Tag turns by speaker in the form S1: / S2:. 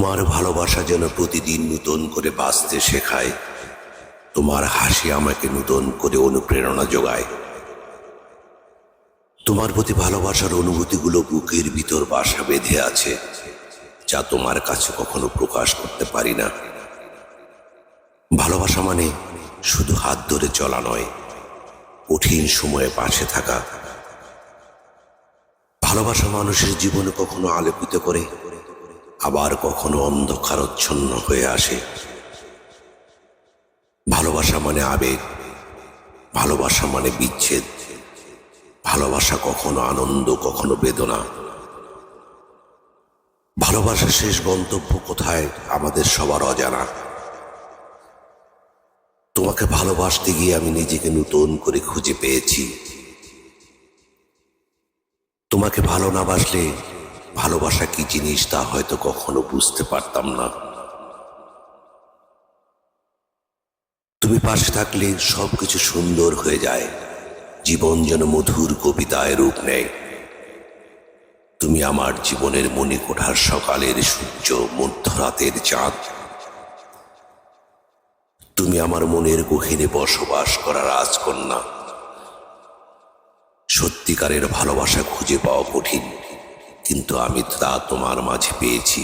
S1: তোমার ভালোবাসা যেন প্রতিদিন নূতন করে বাঁচতে শেখায়। তোমার হাসি আমাকে নূতন করে অনুপ্রেরণা যোগায়। তোমার প্রতি ভালোবাসার অনুভূতিগুলো বুকের ভিতর বাসা বেঁধে আছে, যা তোমার কাছে কখনো প্রকাশ করতে পারি না। ভালোবাসা মানে শুধু হাত ধরে চলা নয়, কঠিন সময়ে পাশে থাকা। ভালোবাসা মানুষের জীবনে কখনো আলোকিত করে আবার কখনো অন্ধকারচ্ছন্ন হয়ে আসে। ভালোবাসা মানে আবেগ, ভালোবাসা মানে বিচ্ছেদ। ভালোবাসা কখনো আনন্দ, কখনো বেদনা। ভালোবাসার শেষ গন্তব্য কোথায়? আমাদের সবার অজানা। তোমাকে ভালোবাসতে গিয়ে আমি নিজেকে নতুন করে খুঁজে পেয়েছি। তোমাকে ভালো না বাসলে ভালোবাসা কি জিনিস তা হয়তো কখনো বুঝতে পারতাম না। তুমি পাশে থাকলে সবকিছু সুন্দর হয়ে যায়। জীবন যেন মধুর কবিতায় রূপ নেয়। তুমি আমার জীবনের মণিকোঠার সকালের সূর্য মধ্যরাতের চাঁদ। তুমি আমার মনের গহীনে বসবাস করা রাজকন্যা। সত্যিকারের ভালোবাসা খুঁজে পাওয়া কঠিন। কিন্তু আমি তা তোমার মাঝে পেয়েছি।